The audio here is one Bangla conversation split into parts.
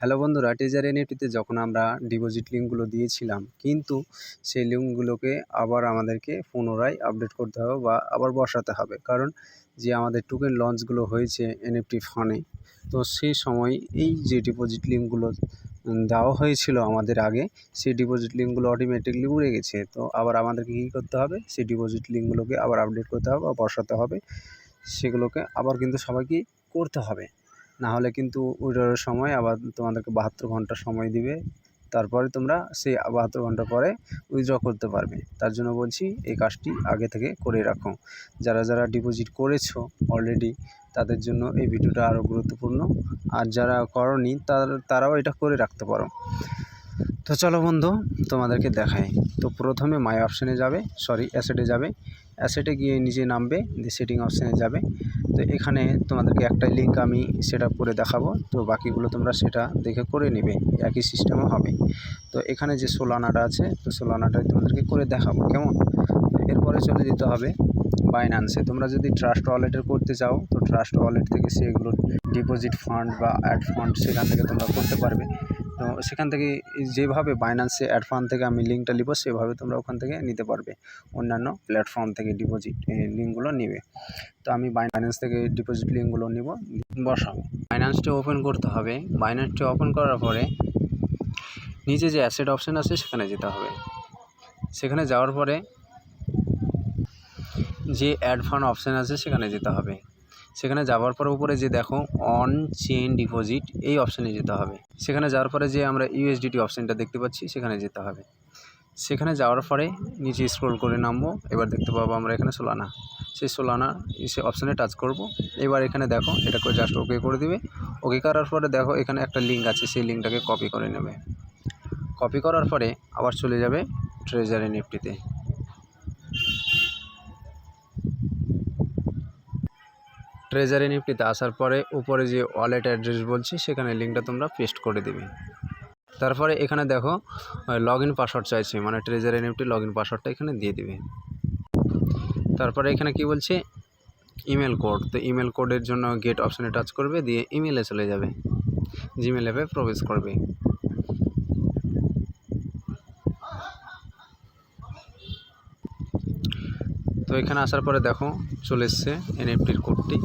হ্যালো বন্ধুরা টেজার এনএফটিতে যখন আমরা ডিপোজিট লিঙ্কগুলো দিয়েছিলাম, কিন্তু সেই লিঙ্কগুলোকে আবার আমাদেরকে পুনরায় আপডেট করতে হবে বা আবার বসাতে হবে। কারণ যে আমাদের টোকেন লঞ্চগুলো হয়েছে এনএফটি ফানে তো সেই সময় এই যে ডিপোজিট লিঙ্কগুলো দেওয়া হয়েছিল আমাদের আগে, সেই ডিপোজিট লিঙ্কগুলো অটোমেটিকলি উড়ে গেছে। তো আবার আমাদেরকে কী করতে হবে? সেই ডিপোজিট লিঙ্কগুলোকে আবার আপডেট করতে হবে বা বসাতে হবে। সেগুলোকে আবার কিন্তু সবাইকেই করতে হবে। না হলে কিন্তু উইড্রোর সময় আবার তোমাদেরকে বাহাত্তর ঘণ্টা সময় দিবে। তারপরে তোমরা সেই বাহাত্তর ঘণ্টা পরে উইথড্র করতে পারবে। তার জন্য বলছি এই কাজটি আগে থেকে করে রাখো। যারা যারা ডিপোজিট করেছ অলরেডি তাদের জন্য এই ভিডিওটা আরও গুরুত্বপূর্ণ। আর যারা করনি, তার, তারাও এটা করে রাখতে পারো। তো চলো বন্ধু, তোমাদেরকে দেখাই। তো প্রথমে মাই অপশানে যাবে সরি অ্যাসেটে যাবে। অ্যাসেটে গিয়ে নিজে নামবে, দিয়ে সেটিং অপশানে যাবে। তো এখানে তোমাদেরকে একটা লিঙ্ক আমি সেট করে দেখাবো। তো বাকিগুলো তোমরা সেটা দেখে করে নেবে, একই সিস্টেমও হবে। তো এখানে যে সোলানাটা আছে, তো সোলানাটাই তোমাদেরকে করে দেখাবো, কেমন? এরপরে চলে যেতে হবে বাইন্যান্সে তোমরা যদি ট্রাস্ট ওয়ালেটের করতে চাও, তো ট্রাস্ট ওয়ালেট থেকে সেগুলো ডিপোজিট ফান্ড বা অ্যাড ফান্ড সেখান থেকে তোমরা করতে পারবে। তো সেখান থেকে যেভাবে বাইন্যান্সে অ্যাডফান্ড থেকে আমি লিঙ্কটা নিব, সেভাবে তোমরা ওখান থেকে নিতে পারবে। অন্যান্য প্ল্যাটফর্ম থেকে ডিপোজিট লিঙ্কগুলো নেবে। তো আমি বাইন্যান্স থেকে ডিপোজিট লিঙ্কগুলো নিব। বসাবো বাইন্যান্সটি ওপেন করতে হবে। বাইন্যান্সটি ওপেন করার পরে নিচে যে অ্যাসেট অপশান আছে, সেখানে যেতে হবে। সেখানে যাওয়ার পরে যে অ্যাড ফান্ড অপশান আছে, সেখানে যেতে হবে। সেখানে যাওয়ার পর উপরে যে দেখো অন চেন ডিপোজিট এই অপশানে যেতে হবে। সেখানে যাওয়ার পরে যে আমরা ইউএসডিটি অপশানটা দেখতে পাচ্ছি, সেখানে যেতে হবে। সেখানে যাওয়ার পরে নিচে স্ক্রল করে নামবো, এবার দেখতে পাবো আমরা এখানে সোলানা সেই সোলানা সে অপশানে টাচ করব। এবার এখানে দেখো, এটা করে জাস্ট ওকে করে দিবে। ওকে করার পরে দেখো, এখানে একটা লিঙ্ক আছে, সেই লিঙ্কটাকে কপি করে নেবে। কপি করার পরে আবার চলে যাবে ট্রেজার এনএফটিতে ট্রেজার এনএফটিতে আসার পরে উপরে যে ওয়ালেট অ্যাড্রেস বলছি, সেখানে লিঙ্কটা তোমরা পেস্ট করে দেবে। তারপরে এখানে দেখো লগ ইন পাসওয়ার্ড চাইছে মানে ট্রেজারি নিফটি লগ ইন পাসওয়ার্ডটা এখানে দিয়ে দিবে। তারপরে এখানে কি বলছে? ইমেল কোড তো ইমেল কোডের জন্য গেট অপশানে টাচ করবে, দিয়ে ইমেলে চলে যাবে। জিমেল অ্যাপে প্রবেশ করবে। তো এখানে আসার পরে দেখো চলে এসছে এনএফটির কোডটি।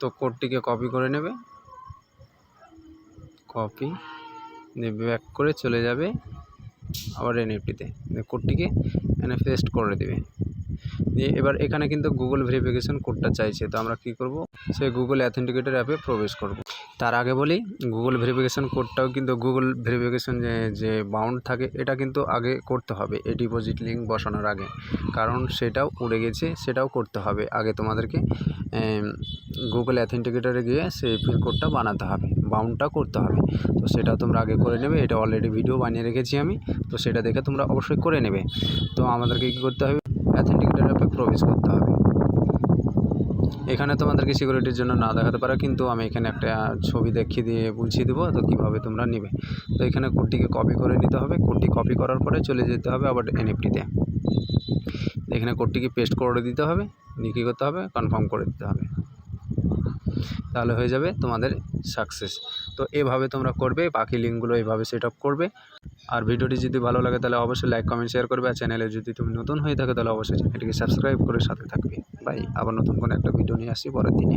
তো কোডটিকে কপি করে নেবে। কপি ব্যাক করে চলে যাবে আবার এনএফটিতে। কোডটিকে এনে পেস্ট করে দেবে। দিয়ে এবার এখানে কিন্তু গুগল ভেরিফিকেশন কোডটা চাইছে। তো আমরা কি করব? সেই গুগল অ্যাথেন্টিকেটার অ্যাপে প্রবেশ করব। তার আগে বলি গুগল ভেরিফিকেশন কোডটাও কিন্তু গুগল ভেরিফিকেশন যে বাউন্ড থাকে, এটা কিন্তু আগে করতে হবে। এই ডিপোজিট লিঙ্ক বসানোর আগে। কারণ সেটাও উড়ে গেছে, সেটাও করতে হবে। আগে তোমাদেরকে গুগল অ্যাথেন্টিকেটারে গিয়ে সেই পিন কোডটা বানাতে হবে। বাউন্ডটা করতে হবে। তো সেটা তোমরা আগে করে নেবে। এটা অলরেডি ভিডিও বানিয়ে রেখেছি আমি। তো সেটা দেখে তোমরা অবশ্যই করে নেবে। তো আমাদেরকে কী করতে হবে? অ্যাথেন্টিকেটার অ্যাপে প্রবেশ করতে হবে। এখানে তোমাদেরকে সিকিউরিটির জন্য না দেখাতে পারে, কিন্তু আমি এখানে একটা ছবি দেখিয়ে দিয়ে বুঝিয়ে দেবো তো কীভাবে তোমরা নেবে। তো এখানে কোডটিকে কপি করে নিতে হবে। কোডটি কপি করার পরে চলে যেতে হবে আবার এনএফটিতে এখানে কোডটিকে পেস্ট করে দিতে হবে, নিয়ে কী করতে হবে? কনফার্ম করে দিতে হবে। তাহলে হয়ে যাবে তোমাদের সাকসেস তো এভাবে তোমরা করবে, বাকি লিঙ্কগুলো এইভাবে সেট আপ করবে। আর ভিডিওটি যদি ভালো লাগে তাহলে অবশ্যই লাইক কমেন্ট শেয়ার করবে। আর চ্যানেলে যদি তুমি নতুন হয়ে থাকো তাহলে অবশ্যই চ্যানেলটিকে সাবস্ক্রাইব করে সাথে থাকবে। বাই আবার নতুন কোনো একটা ভিডিও নিয়ে আসি পরের দিনে।